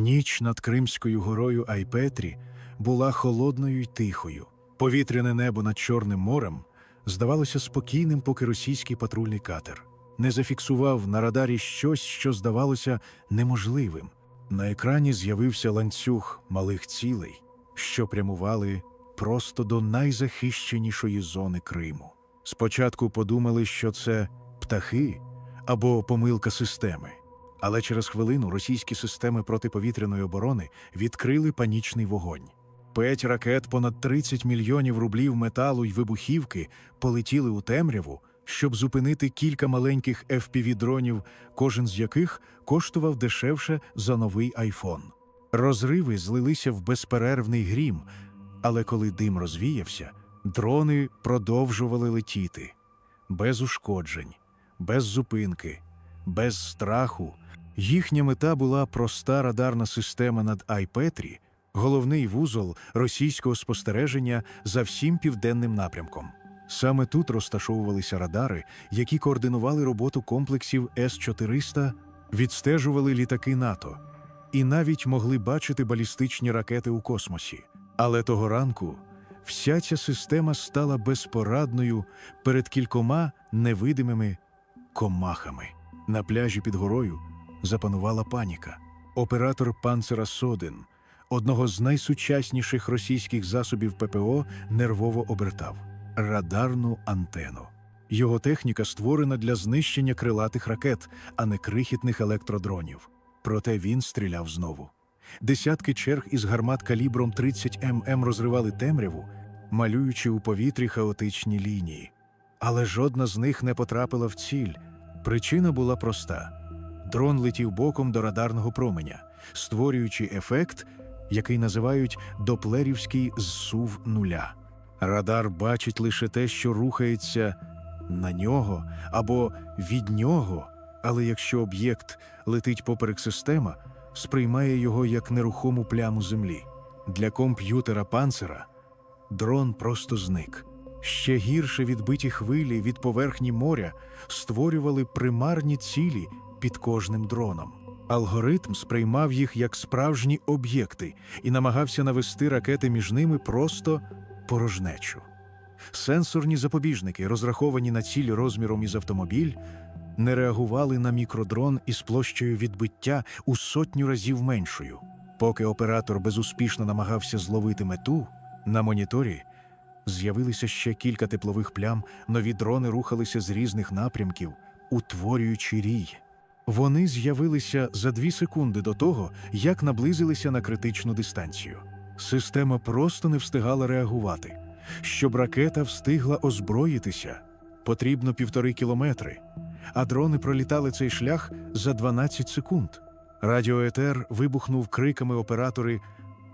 Ніч над Кримською горою Айпетрі була холодною й тихою. Повітряне небо над Чорним морем здавалося спокійним, поки російський патрульний катер не зафіксував на радарі щось, що здавалося неможливим. На екрані з'явився ланцюг малих цілей, що прямували просто до найзахищенішої зони Криму. Спочатку подумали, що це птахи або помилка системи. Але через хвилину російські системи протиповітряної оборони відкрили панічний вогонь. П'ять ракет, понад 30 мільйонів рублів металу й вибухівки полетіли у темряву, щоб зупинити кілька маленьких FPV-дронів, кожен з яких коштував дешевше за новий айфон. Розриви злилися в безперервний грім, але коли дим розвіявся, дрони продовжували летіти без ушкоджень, без зупинки, без страху. Їхня мета була проста радарна система над Айпетрі, головний вузол російського спостереження за всім південним напрямком. Саме тут розташовувалися радари, які координували роботу комплексів С-400, відстежували літаки НАТО і навіть могли бачити балістичні ракети у космосі. Але того ранку вся ця система стала безпорадною перед кількома невидимими комахами. На пляжі під горою запанувала паніка. Оператор панцера Соден, одного з найсучасніших російських засобів ППО, нервово обертав радарну антену. Його техніка створена для знищення крилатих ракет, а не крихітних електродронів. Проте він стріляв знову. Десятки черг із гармат калібром 30 ММ розривали темряву, малюючи у повітрі хаотичні лінії. Але жодна з них не потрапила в ціль. Причина була проста: дрон летів боком до радарного променя, створюючи ефект, який називають доплерівський зсув нуля. Радар бачить лише те, що рухається на нього або від нього, але якщо об'єкт летить поперек система, сприймає його як нерухому пляму землі. Для комп'ютера панцера дрон просто зник. Ще гірше відбиті хвилі від поверхні моря створювали примарні цілі під кожним дроном. Алгоритм сприймав їх як справжні об'єкти і намагався навести ракети між ними просто порожнечу. Сенсорні запобіжники, розраховані на ціль розміром із автомобіль, не реагували на мікродрон із площею відбиття у сотню разів меншою. Поки оператор безуспішно намагався зловити мету, на моніторі з'явилися ще кілька теплових плям, нові дрони рухалися з різних напрямків, утворюючи рій. Вони з'явилися за дві секунди до того, як наблизилися на критичну дистанцію. Система просто не встигала реагувати. Щоб ракета встигла озброїтися, потрібно півтори кілометри, а дрони пролітали цей шлях за 12 секунд. Радіоетер вибухнув криками оператори,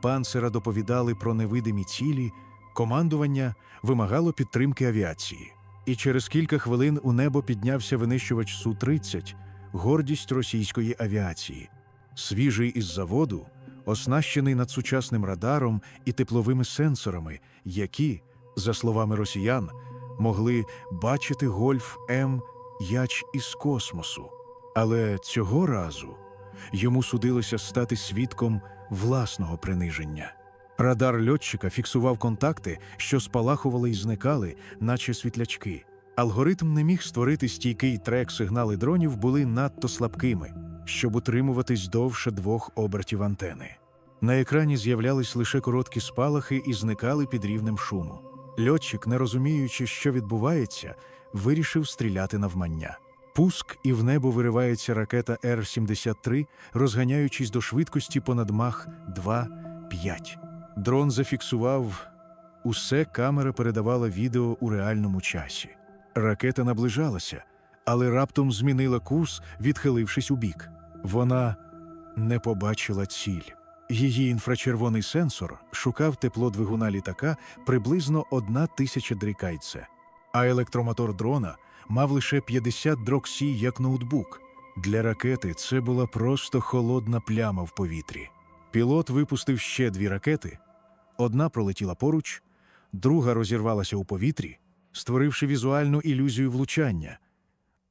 панцера доповідали про невидимі цілі, командування вимагало підтримки авіації. І через кілька хвилин у небо піднявся винищувач Су-30, гордість російської авіації. Свіжий із заводу, оснащений надсучасним радаром і тепловими сенсорами, які, за словами росіян, могли бачити гольф М яч із космосу. Але цього разу йому судилося стати свідком власного приниження. Радар льотчика фіксував контакти, що спалахували і зникали, наче світлячки. Алгоритм не міг створити стійкий трек сигнали дронів були надто слабкими, щоб утримуватись довше двох обертів антени. На екрані з'являлись лише короткі спалахи і зникали під рівнем шуму. Льотчик, не розуміючи, що відбувається, вирішив стріляти навмання. Пуск і в небо виривається ракета Р-73, розганяючись до швидкості понад мах 2-5. Дрон зафіксував усе, камера передавала відео у реальному часі. Ракета наближалася, але раптом змінила курс, відхилившись у бік. Вона не побачила ціль. Її інфрачервоний сенсор шукав тепло двигуна літака приблизно одна тисяча дрікайце, а електромотор дрона мав лише 50 дроксі як ноутбук. Для ракети це була просто холодна пляма в повітрі. Пілот випустив ще дві ракети. Одна пролетіла поруч, друга розірвалася у повітрі, створивши візуальну ілюзію влучання.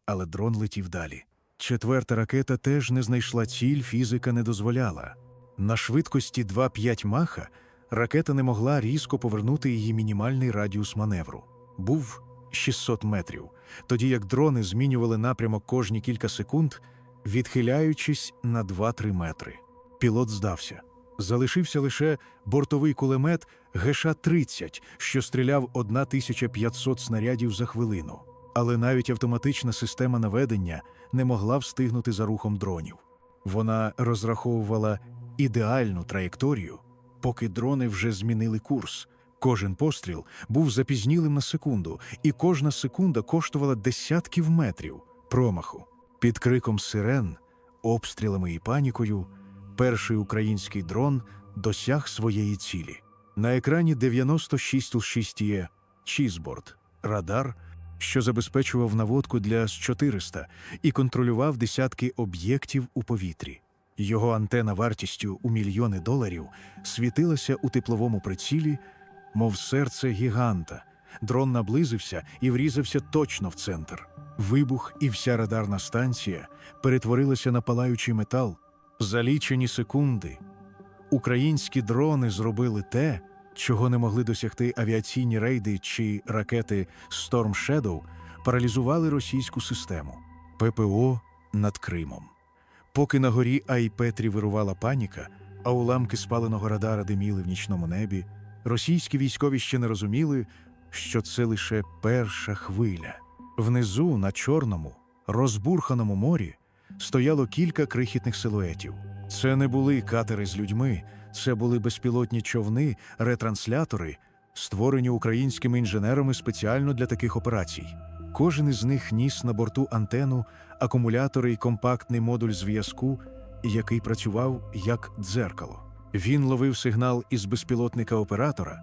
Але дрон летів далі. Четверта ракета теж не знайшла ціль, фізика не дозволяла. На швидкості 2,5 маха ракета не могла різко повернути її мінімальний радіус маневру. Був 600 метрів, тоді як дрони змінювали напрямок кожні кілька секунд, відхиляючись на 2-3 метри. Пілот здався. Залишився лише бортовий кулемет ГШ-30, що стріляв 1500 снарядів за хвилину. Але навіть автоматична система наведення не могла встигнути за рухом дронів. Вона розраховувала ідеальну траєкторію, поки дрони вже змінили курс. Кожен постріл був запізнілим на секунду, і кожна секунда коштувала десятків метрів промаху. Під криком сирен, обстрілами і панікою, перший український дрон досяг своєї цілі. На екрані 96 Л-6Е Чізборд, радар, що забезпечував наводку для С-400 і контролював десятки об'єктів у повітрі. Його антена вартістю у мільйони доларів світилася у тепловому прицілі, мов серце гіганта. Дрон наблизився і врізався точно в центр. Вибух і вся радарна станція перетворилася на палаючий метал. За лічені секунди українські дрони зробили те, чого не могли досягти авіаційні рейди чи ракети Storm Shadow, паралізували російську систему ППО над Кримом. Поки на горі Айпетрі вирувала паніка, а уламки спаленого радара диміли в нічному небі, російські військові ще не розуміли, що це лише перша хвиля. Внизу, на чорному, розбурханому морі, стояло кілька крихітних силуетів. Це не були катери з людьми, це були безпілотні човни, ретранслятори, створені українськими інженерами спеціально для таких операцій. Кожен із них ніс на борту антену, акумулятори і компактний модуль зв'язку, який працював як дзеркало. Він ловив сигнал із безпілотника оператора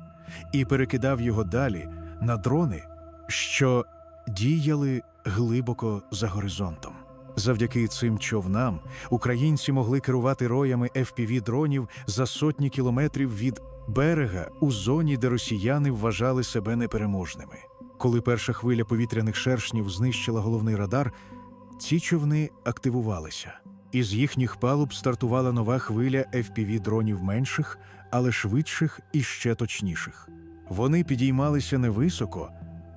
і перекидав його далі на дрони, що діяли глибоко за горизонтом. Завдяки цим човнам українці могли керувати роями fpv дронів за сотні кілометрів від берега у зоні, де росіяни вважали себе непереможними. Коли перша хвиля повітряних шершнів знищила головний радар, ці човни активувалися. Із їхніх палуб стартувала нова хвиля fpv дронів менших, але швидших і ще точніших. Вони підіймалися невисоко,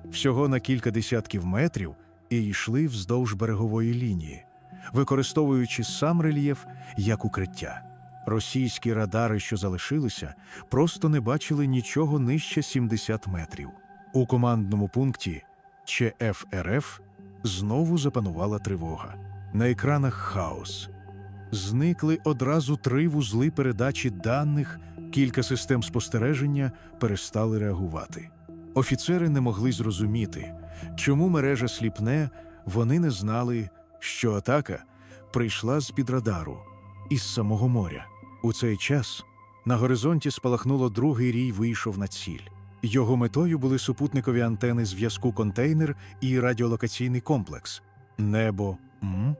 всього на кілька десятків метрів, і йшли вздовж берегової лінії, використовуючи сам рельєф як укриття. Російські радари, що залишилися, просто не бачили нічого нижче 70 метрів. У командному пункті ЧФРФ знову запанувала тривога. На екранах хаос. Зникли одразу три вузли передачі даних, кілька систем спостереження перестали реагувати. Офіцери не могли зрозуміти, чому мережа сліпне, вони не знали, що атака прийшла з-під радару, із самого моря. У цей час на горизонті спалахнуло другий рій вийшов на ціль. Його метою були супутникові антени зв'язку контейнер і радіолокаційний комплекс. Небо м,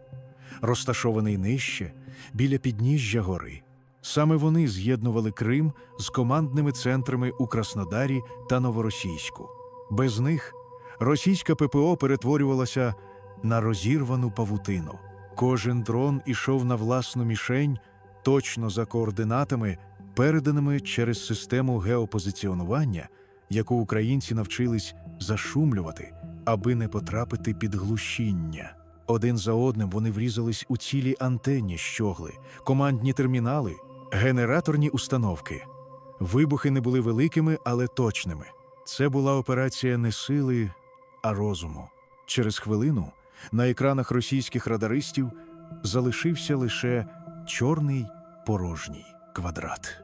розташований нижче, біля підніжжя гори. Саме вони з'єднували Крим з командними центрами у Краснодарі та Новоросійську. Без них російська ППО перетворювалася на розірвану павутину. Кожен дрон ішов на власну мішень точно за координатами, переданими через систему геопозиціонування, яку українці навчились зашумлювати, аби не потрапити під глушіння. Один за одним вони врізались у цілі антенні щогли, командні термінали, генераторні установки. Вибухи не були великими, але точними. Це була операція не сили, а розуму. Через хвилину на екранах російських радаристів залишився лише чорний порожній квадрат.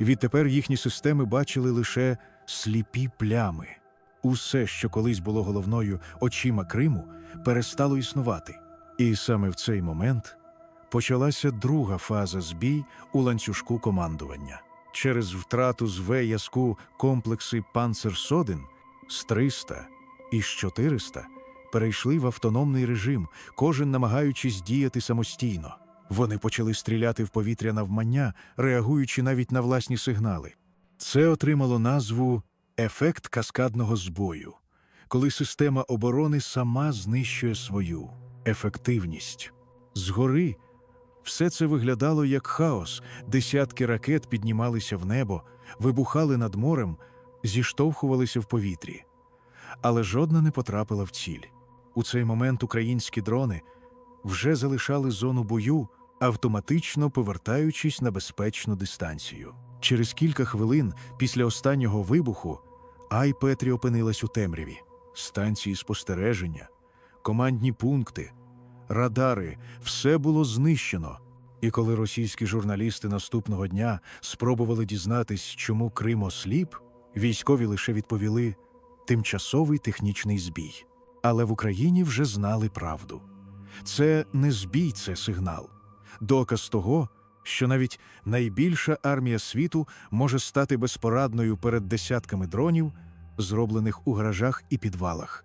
Відтепер їхні системи бачили лише сліпі плями. Усе, що колись було головною очима Криму, перестало існувати. І саме в цей момент почалася друга фаза збій у ланцюжку командування. Через втрату з В-язку комплекси Панцерсоден з 300 і з 400 перейшли в автономний режим, кожен намагаючись діяти самостійно. Вони почали стріляти в повітря навмання, реагуючи навіть на власні сигнали. Це отримало назву ефект каскадного збою, коли система оборони сама знищує свою ефективність. Згори Все це виглядало як хаос. Десятки ракет піднімалися в небо, вибухали над морем, зіштовхувалися в повітрі. Але жодна не потрапила в ціль. У цей момент українські дрони вже залишали зону бою, автоматично повертаючись на безпечну дистанцію. Через кілька хвилин після останнього вибуху Ай Петрі опинилась у темряві. Станції спостереження, командні пункти, радари все було знищено. І коли російські журналісти наступного дня спробували дізнатись, чому Крим осліп, військові лише відповіли тимчасовий технічний збій. Але в Україні вже знали правду. Це не збій, це сигнал. Доказ того, що навіть найбільша армія світу може стати безпорадною перед десятками дронів, зроблених у гаражах і підвалах.